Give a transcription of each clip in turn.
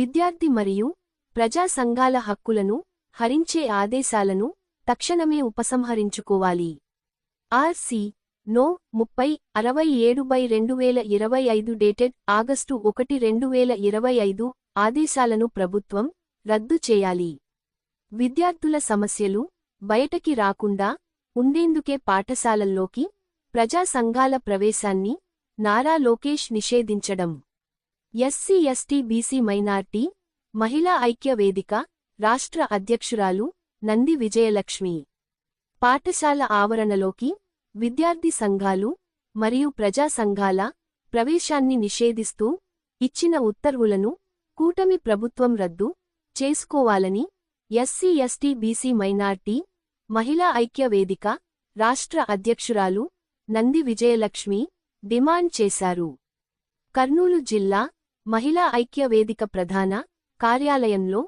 విద్యార్థి మరియు ప్రజా సంఘాల హక్కులను హరించే ఆదేశాలను తక్షణమే ఉపసంహరించుకోవాలి. ఆర్సి నో ముప్పై అరవై ఏడు బై రెండు వేల ఇరవై ఐదు డేటెడ్ ఆగస్టు ఒకటి రెండు వేల ఇరవై ఐదు ఆదేశాలను ప్రభుత్వం రద్దు చేయాలి. విద్యార్థుల సమస్యలు బయటకి రాకుండా ఉండేందుకే పాఠశాలల్లోకి ప్రజా సంఘాల ప్రవేశాన్ని నారా లోకేష్ నిషేధించడం. ఎస్సీ ఎస్టీ బీసీ మైనార్టీ మహిళా ఐక్య వేదిక రాష్ట్ర అధ్యక్షురాలు నంది విజయలక్ష్మి. పాఠశాల ఆవరణలోకి విద్యార్థి సంఘాలు మరియు ప్రజా సంఘాల ప్రవేశాన్ని నిషేధిస్తూ ఇచ్చిన ఉత్తర్వులను కూటమి ప్రభుత్వం రద్దు చేసుకోవాలని ఎస్సీ ఎస్టీ బీసీ మైనార్టీ మహిళా ఐక్య వేదిక రాష్ట్ర అధ్యక్షురాలు నంది విజయలక్ష్మి డిమాండ్ చేశారు. కర్నూలు జిల్లా మహిళా ఐక్య వేదిక ప్రధాన కార్యాలయంలో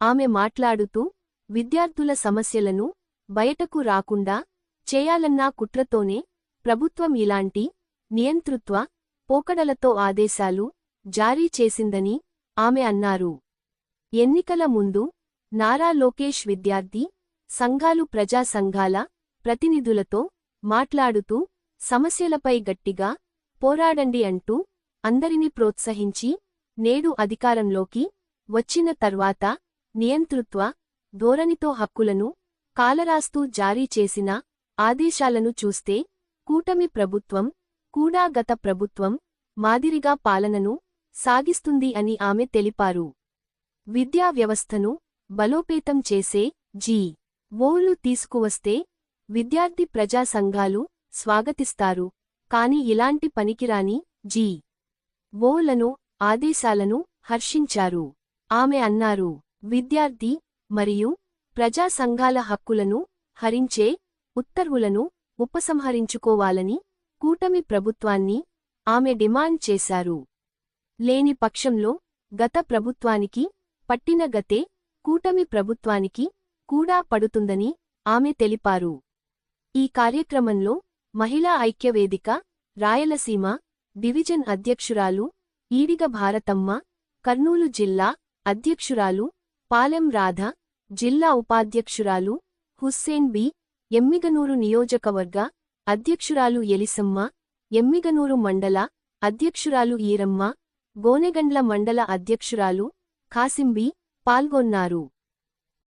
ఆమె మాట్లాడుతూ విద్యార్థుల సమస్యలను బయటకు రాకుండా చేయాలన్నా కుట్రతోనే ప్రభుత్వం ఇలాంటి నియంతృత్వ పోకడలతో ఆదేశాలు జారీ చేసిందని ఆమె అన్నారు. ఎన్నికల ముందు నారా లోకేష్ విద్యార్థి సంఘాలు ప్రజా సంఘాల ప్రతినిధులతో మాట్లాడుతూ సమస్యలపై గట్టిగా పోరాడండి అంటూ అందరినీ ప్రోత్సహించి నేడు అధికారంలోకి వచ్చిన తర్వాత నియంతృత్వ ధోరణితో హక్కులను కాలరాస్తూ జారీ చేసిన ఆదేశాలను చూస్తే కూటమి ప్రభుత్వం కూడా గత ప్రభుత్వం మాదిరిగా పాలనను సాగిస్తుంది అని ఆమె తెలిపారు. విద్యా వ్యవస్థను బలోపేతం చేసే జీ. ఓళ్ళు తీసుకువస్తే విద్యార్థి ప్రజా సంఘాలు స్వాగతిస్తారు. కాని ఇలాంటి పనికిరాని జీ. ఓలను ఆదేశాలను హర్షించారు. ఆమె అన్నారు విద్యార్థి మరియు ప్రజా సంఘాల హక్కులను హరించే ఉత్తర్వులను ఉపసంహరించుకోవాలని కూటమి ప్రభుత్వాన్ని ఆమె డిమాండ్ చేశారు. లేని పక్షంలో గత ప్రభుత్వానికి పట్టిన గతే కూటమి ప్రభుత్వానికి కూడా పడుతుందని ఆమె తెలిపారు. ఈ కార్యక్రమంలో మహిళా ఐక్యవేదిక రాయలసీమ డివిజన్ అధ్యక్షురాలు ఈడిగ భారతమ్మ కర్నూలు జిల్లా అధ్యక్షురాలు పాలెం రాధ జిల్లా ఉపాధ్యక్షురాలు హుస్సేన్ బి ఎమ్మిగనూరు నియోజకవర్గ అధ్యక్షురాలు ఎలిసమ్మ ఎమ్మిగనూరు మండల అధ్యక్షురాలు ఈరమ్మ గోనెగండ్ల మండల అధ్యక్షురాలు ఖాసింబి పాల్గొన్నారు.